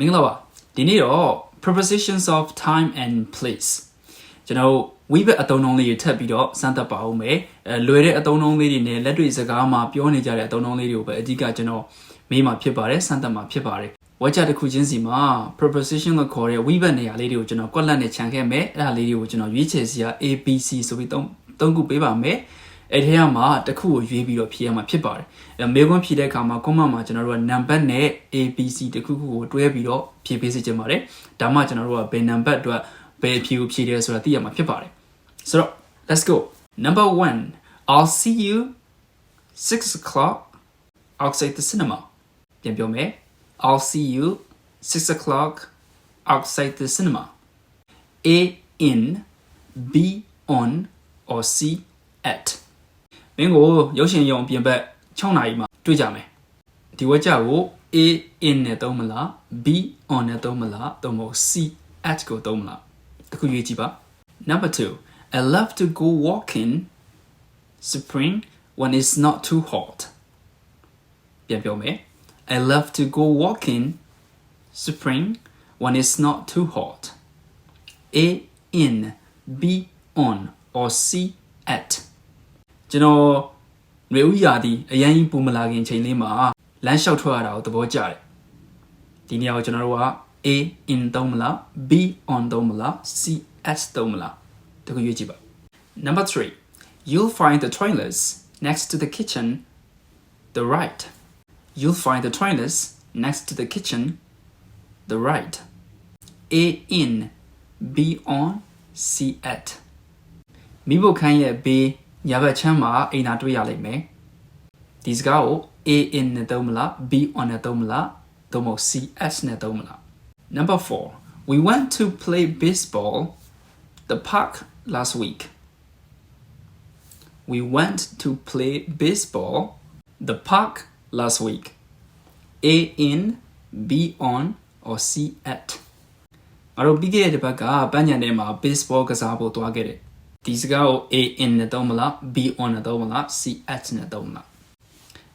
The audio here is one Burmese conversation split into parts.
မင်္ဂလာပါဒီနေ့တော့ prepositions of time and place ကျွန်တော်ဝိဘတ်အသုံးအနှုန်းလေးတွေထပ်ပြီးတော့စမ်းသပ်ပါအောင်မယ်အဲလွယ်တဲ့အသုံးအနှုန်းလေးတွေနဲ့လက်တွေ့စကားမှာပြောနေကြတဲ့အသုံးအနှုန်းလေးတွေကိုပဲအဓိကကျွန်တော်မေးမှာဖြစ်ပါတယ်စမ်းသပ်မှာဖြစ်ပါတယ်ဝါကြတစ်ခုချင်းစီမှာ preposition လို့ခေါ်တဲ့ဝိဘတ်နေရာလေးတွေကိုကျွန်တော်ကွက်လက်နဲ့ခြံခဲ့မယ်အဲ့ဒါလေးတွေကိုကျွန်တော်ရွေးချယ်စီရ A B C ဆိုပြီးသုံးသုံးခုပေးပါမယ် အဲ့ဒီထဲမှာတစ်ခုကိုရွေးပြီးတော့ဖြေရမှာဖြစ်ပါတယ်အဲမေခွန်းဖြေတဲ့အခါမှာ comment မှာကျွန်တော်တို့က number နဲ့ ABC တစ်ခုခုကိုတွဲပြီးတော့ဖြေပေးစေချင်ပါတယ်ဒါမှကျွန်တော်တို့ကဘယ် number အတွက်ဘယ်ဖြေကိုဖြေတယ်ဆိုတာသိရမှာဖြစ်ပါတယ်ဆိုတော့ let's go number 1 I'll see you 6 o'clock outside the cinema ပြန်ပြောမယ် I'll see you 6 o'clock outside the cinema A in B on or C at မင်းကိုရုပ်ရှင်ရုံအပြင်ဘက်6နာရီမှာတွေ့ကြမယ်ဒီဝက်ကြကို A in နဲ့သုံးမလား B on နဲ့သုံးမလားသုံးမဟုတ် C at ကိုသုံးမလားတခုရွေးကြည့်ပါ number 2 I love to go walking spring when it's not too hot ပြန်ပြောမယ် I love to go walking spring when it's not too hot A in B on or C at ကျွန်တော်ရေဦးရာဒီအရင်ပူမလာခင်ချိန်လေးမှာလမ်းလျှောက်ထွက်ရတာကိုသဘောကျတယ်ဒီနေရာကိုကျွန်တော်တို့က A in သုံးမလား B on သုံးမလား C at သုံးမလားတခုရွေးကြည့်ပါ Number 3 You'll find the toilets next to the kitchen the right You'll find the toilets next to the kitchen the right A in B on C at မိဖို့ခန်းရဲ့ဘေး ညာဘက်ချမ်းမှာအိမ်သာတွေ့ရလိမ့်မယ်ဒီစကားကို A in နဲ့သုံးမလား B on နဲ့သုံးမလားသို့မဟုတ် C S နဲ့သုံးမလား Number 4 We went to play baseball the park last week We went to play baseball the park last week A in B on or C at အရောပြီးခဲ့တဲ့တစ်ပတ်ကပန်းညံထဲမှာ baseball ကစားဖို့သွားခဲ့တယ် ဒီစကားကို A in နဲ့သုံးမလား B on နဲ့သုံးမလား C at နဲ့သုံးမလား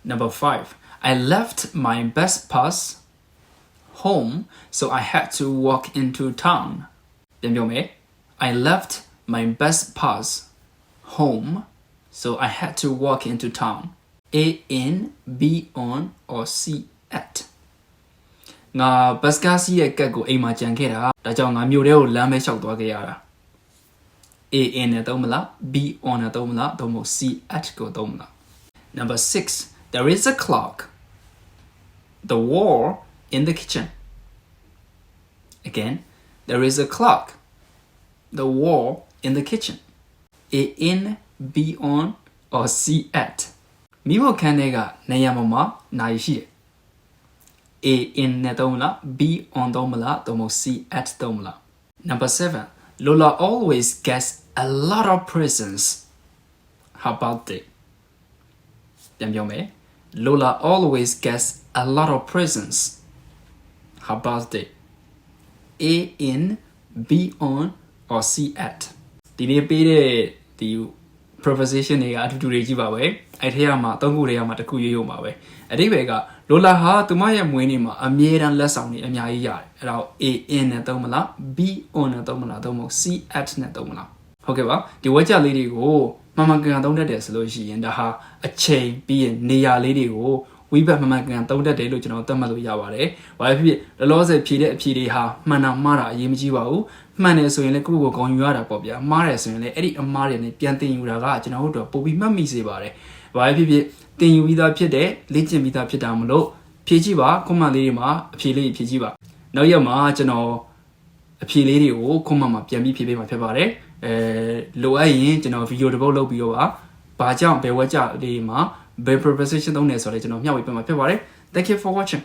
Number 5 I left my best pass home so I had to walk into town ပြန်ပြောမယ် I left my best pass home so I had to walk into town A in B on or C at ငါဘတ်စကားစီးရဲ့ကက်ကိုအိမ်မှာကြံခဲ့တာဒါကြောင့်ငါမြို့ထဲကိုလမ်းပဲလျှောက်သွားခဲ့ရတာ A in နဲ့သုံးမလား B on နဲ့သုံးမလားသို့မဟုတ် C at ကိုသုံးမလား Number 6 there is a clock the wall in the kitchen again there is a clock the wall in the kitchen A in B on or C at မိဖို့ခန်းထဲကနေရာမှာနာရီရှိတယ် A in နဲ့သုံးမလား B on သုံးမလားသို့မဟုတ် C at သုံးမလား Number 7 Lola always gets a lot of presents How about it ပြန်ပြောမယ် Lola always gets a lot of presents How about it A in B on or C at ဒီနေ့ပေးတဲ့ဒီ proposition တွေကအတူတူတွေကြီးပါပဲအဲ့ထဲမှာသုံးခုတွေကမှတစ်ခုရွေးရုံပါပဲအတိပ္ပယ်ကလိုလာဟာသူမရဲ့မွေးနေ့မှာအမြဲတမ်းလက်ဆောင်တွေအများကြီးရတယ်အဲ့ဒါကို A in နဲ့သုံးမလား B on နဲ့သုံးမလားသုံးမဟုတ် C at နဲ့သုံးမလား ဟုတ်ကဲ့ပါဒီဝက်ကြလေးတွေကိုမှန်မှန်ကန်ကန်သုံးတတ်တယ်ဆိုလို့ရှိရင်ဒါဟာအချိန်ပြီးရင်နေရာလေးတွေကိုဝိဘတ်မှန်မှန်ကန်သုံးတတ်တယ်လို့ကျွန်တော်သတ်မှတ်လို့ရပါတယ်။ဘာဖြစ်ဖြစ်လောလောဆယ်ဖြေတဲ့အဖြေတွေဟာမှန်တာမှားတာအရေးမကြီးပါဘူး။မှန်တယ်ဆိုရင်လည်းကိုယ့်ကိုယ်ကိုဂုဏ်ယူရတာပေါ့ဗျာ။မှားတယ်ဆိုရင်လည်းအဲ့ဒီအမှားတွေနဲ့ပြန်တင်ယူတာကကျွန်တော်တို့တော့ပိုပြီးမှတ်မိစေပါတယ်။ဘာဖြစ်ဖြစ်တင်ယူပြီးသားဖြစ်တဲ့လေ့ကျင့်ပြီးသားဖြစ်တာမလို့ဖြေကြည့်ပါကွန်မန့်လေးတွေမှာအဖြေလေးဖြေကြည့်ပါ။နောက်ရက်မှာကျွန်တော်အဖြေလေးတွေကိုကွန်မန့်မှာပြန်ပြီးဖြေပေးမှာဖြစ်ပါတယ်။ အဲလိုအပ်ရင်ကျွန်တော်ဗီဒီယိုတစ်ပုတ်လုပ်ပြီးတော့ပါ။ဘာကြောင့်ဘယ်ဝက်ကြလေးမှာဘယ် preposition သုံးနေဆိုတော့ကျွန်တော်မျှဝေပေးမှာဖြစ်ပါတယ် Thank you for watching